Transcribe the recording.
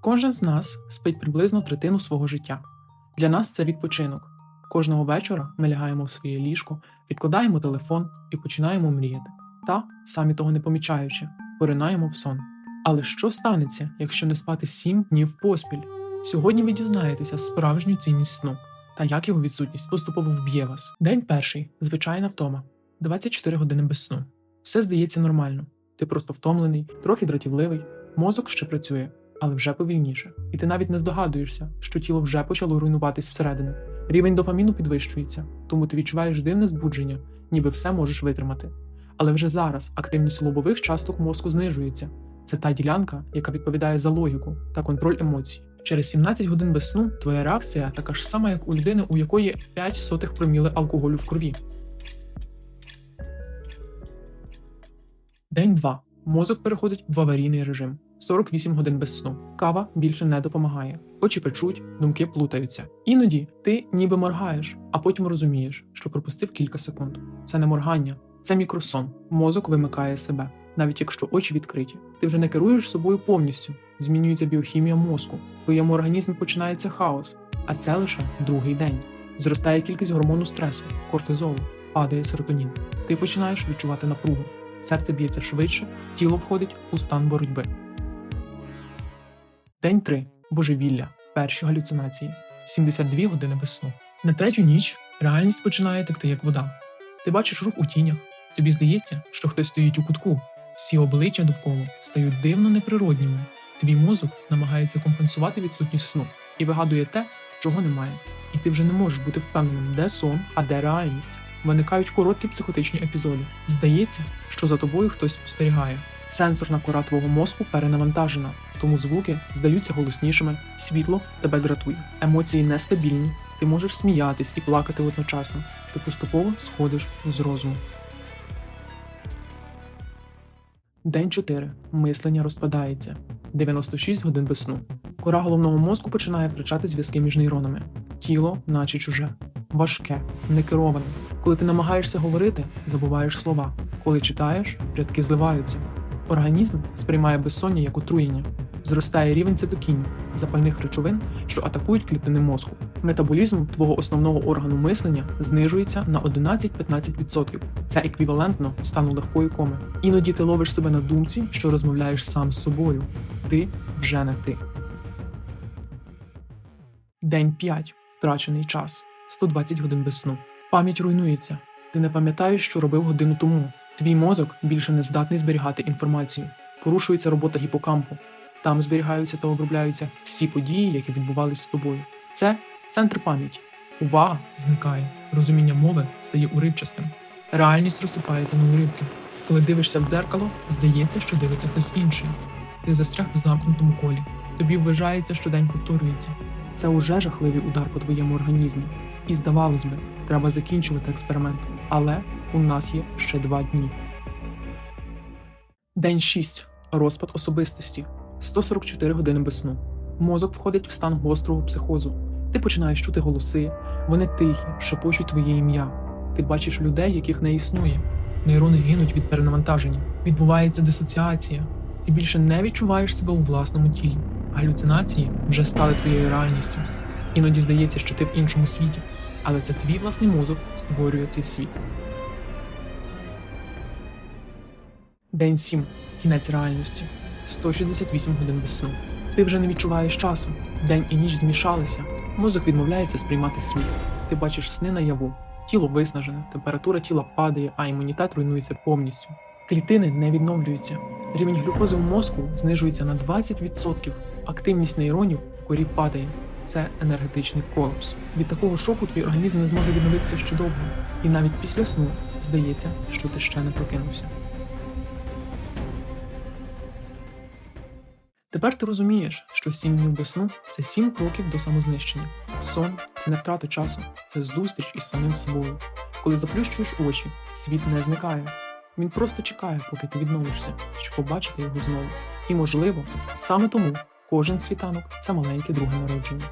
Кожен з нас спить приблизно третину свого життя. Для нас це відпочинок. Кожного вечора ми лягаємо в своє ліжко, відкладаємо телефон і починаємо мріяти. Та, самі того не помічаючи, поринаємо в сон. Але що станеться, якщо не спати сім днів поспіль? Сьогодні ви дізнаєтеся справжню цінність сну та як його відсутність поступово вб'є вас. День перший звичайна втома. 24 години без сну. Все здається нормально. Ти просто втомлений, трохи дратівливий, мозок ще працює, але вже повільніше. І ти навіть не здогадуєшся, що тіло вже почало руйнуватись зсередини. Рівень дофаміну підвищується, тому ти відчуваєш дивне збудження, ніби все можеш витримати. Але вже зараз активність лобових часток мозку знижується. Це та ділянка, яка відповідає за логіку та контроль емоцій. Через 17 годин без сну твоя реакція така ж сама, як у людини, у якої 5 сотих проміли алкоголю в крові. День 2. Мозок переходить в аварійний режим. 48 годин без сну. Кава більше не допомагає. Очі печуть, думки плутаються. Іноді ти ніби моргаєш, а потім розумієш, що пропустив кілька секунд. Це не моргання, це мікросон. Мозок вимикає себе. Навіть якщо очі відкриті, ти вже не керуєш собою повністю. Змінюється біохімія мозку. В твоєму організмі починається хаос, а це лише другий день. Зростає кількість гормону стресу, кортизолу, падає серотонін. Ти починаєш відчувати напругу. Серце б'ється швидше, тіло входить у стан боротьби. День 3. Божевілля. Перші галюцинації. 72 години без сну. На третю ніч реальність починає текти як вода. Ти бачиш рух у тінях. Тобі здається, що хтось стоїть у кутку. Всі обличчя довкола стають дивно неприродніми. Твій мозок намагається компенсувати відсутність сну і вигадує те, чого немає. І ти вже не можеш бути впевненим, де сон, а де реальність. Виникають короткі психотичні епізоди. Здається, що за тобою хтось спостерігає. Сенсорна кора твого мозку перенавантажена, тому звуки здаються голоснішими, світло тебе дратує, емоції нестабільні, ти можеш сміятись і плакати одночасно. Ти поступово сходиш з розуму. День 4. Мислення розпадається. 96 годин без сну. Кора головного мозку починає втрачати зв'язки між нейронами. Тіло, наче чуже, важке, некероване. Коли ти намагаєшся говорити, забуваєш слова. Коли читаєш, рядки зливаються. Організм сприймає безсоння як отруєння. Зростає рівень цитокінів, запальних речовин, що атакують клітини мозку. Метаболізм твого основного органу мислення знижується на 11-15%. Це еквівалентно стану легкої коми. Іноді ти ловиш себе на думці, що розмовляєш сам з собою. Ти вже не ти. День 5. Втрачений час. 120 годин без сну. Пам'ять руйнується. Ти не пам'ятаєш, що робив годину тому. Твій мозок більше не здатний зберігати інформацію. Порушується робота гіпокампу. Там зберігаються та обробляються всі події, які відбувалися з тобою. Це центр пам'яті. Увага зникає, розуміння мови стає уривчастим. Реальність розсипається на уривки. Коли дивишся в дзеркало, здається, що дивиться хтось інший. Ти застряг в замкнутому колі. Тобі вважається, що день повторюється. Це уже жахливий удар по твоєму організмі. І здавалось би, треба закінчувати експеримент. Але у нас є ще два дні. День 6. Розпад особистості. 144 години без сну. Мозок входить в стан гострого психозу. Ти починаєш чути голоси, вони тихі, шепочуть твоє ім'я. Ти бачиш людей, яких не існує. Нейрони гинуть від перенавантаження. Відбувається дисоціація. Ти більше не відчуваєш себе у власному тілі. Галюцинації вже стали твоєю реальністю. Іноді здається, що ти в іншому світі, але це твій власний мозок створює цей світ. День 7. Кінець реальності. 168 годин без сну. Ти вже не відчуваєш часу. День і ніч змішалися. Мозок відмовляється сприймати світ. Ти бачиш сни наяву. Тіло виснажене, температура тіла падає, а імунітет руйнується повністю. Клітини не відновлюються. Рівень глюкози в мозку знижується на 20%. Активність нейронів в корі падає. Це енергетичний колапс. Від такого шоку твій організм не зможе відновитися ще довго. І навіть після сну здається, що ти ще не прокинувся. Тепер ти розумієш, що сім днів без сну це сім кроків до самознищення. Сон це не втрата часу, це зустріч із самим собою. Коли заплющуєш очі, світ не зникає. Він просто чекає, поки ти відновишся, щоб побачити його знову. І можливо, саме тому кожен світанок це маленьке друге народження.